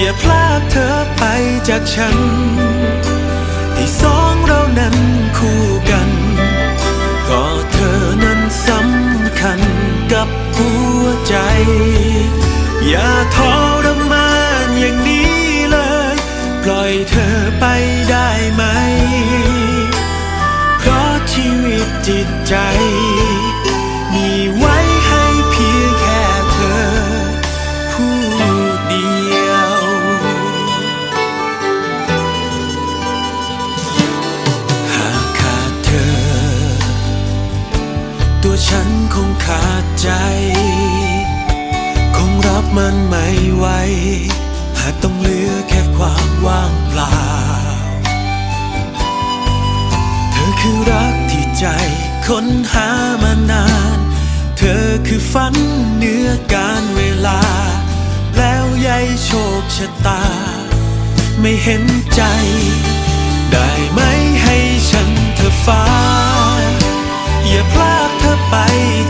อย่าพลากเธอไปจากฉัน ที่สองเรานั้นคู่กัน ก็เธอนั้นสำคัญกับหัวใจ อย่าทรมานอย่างนี้เลย ปล่อยเธอไป ฉันคงขาดใจ คงรับมันไม่ไหวหากต้องเหลือแค่ความว่างเปล่า เธอคือรักที่ใจค้นหามานาน เธอคือฝันเหนือการเวลา แล้วยายโชคชะตา ไม่เห็นใจ ได้ไหมให้ฉัน ไป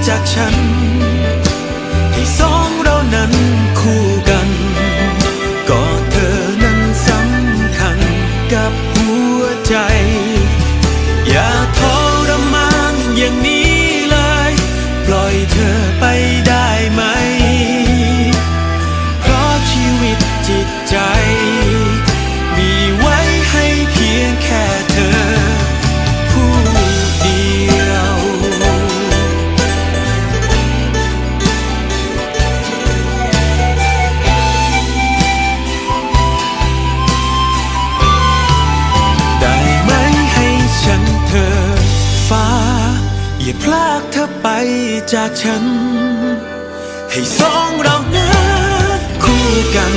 จากฉัน ให้สองเรานั้นคู่ อย่าพลากเธอไปจากฉัน ให้สองเรานั้นคู่กัน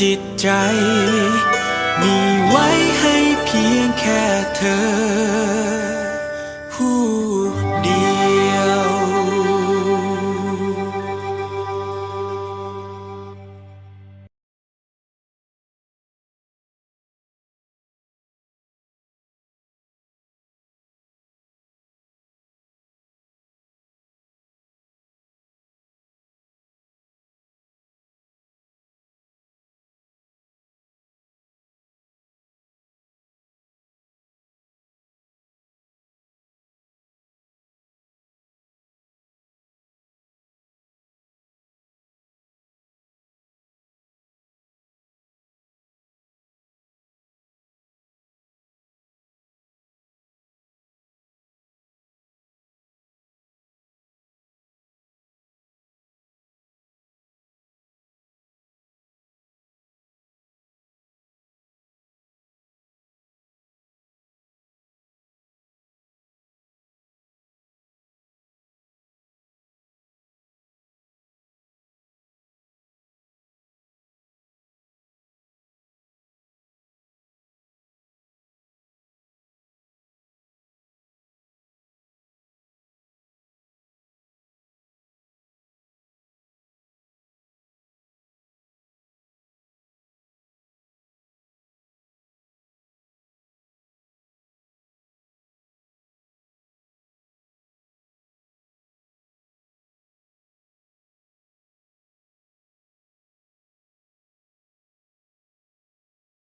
จิตใจ มีไว้ให้เพียงแค่เธอ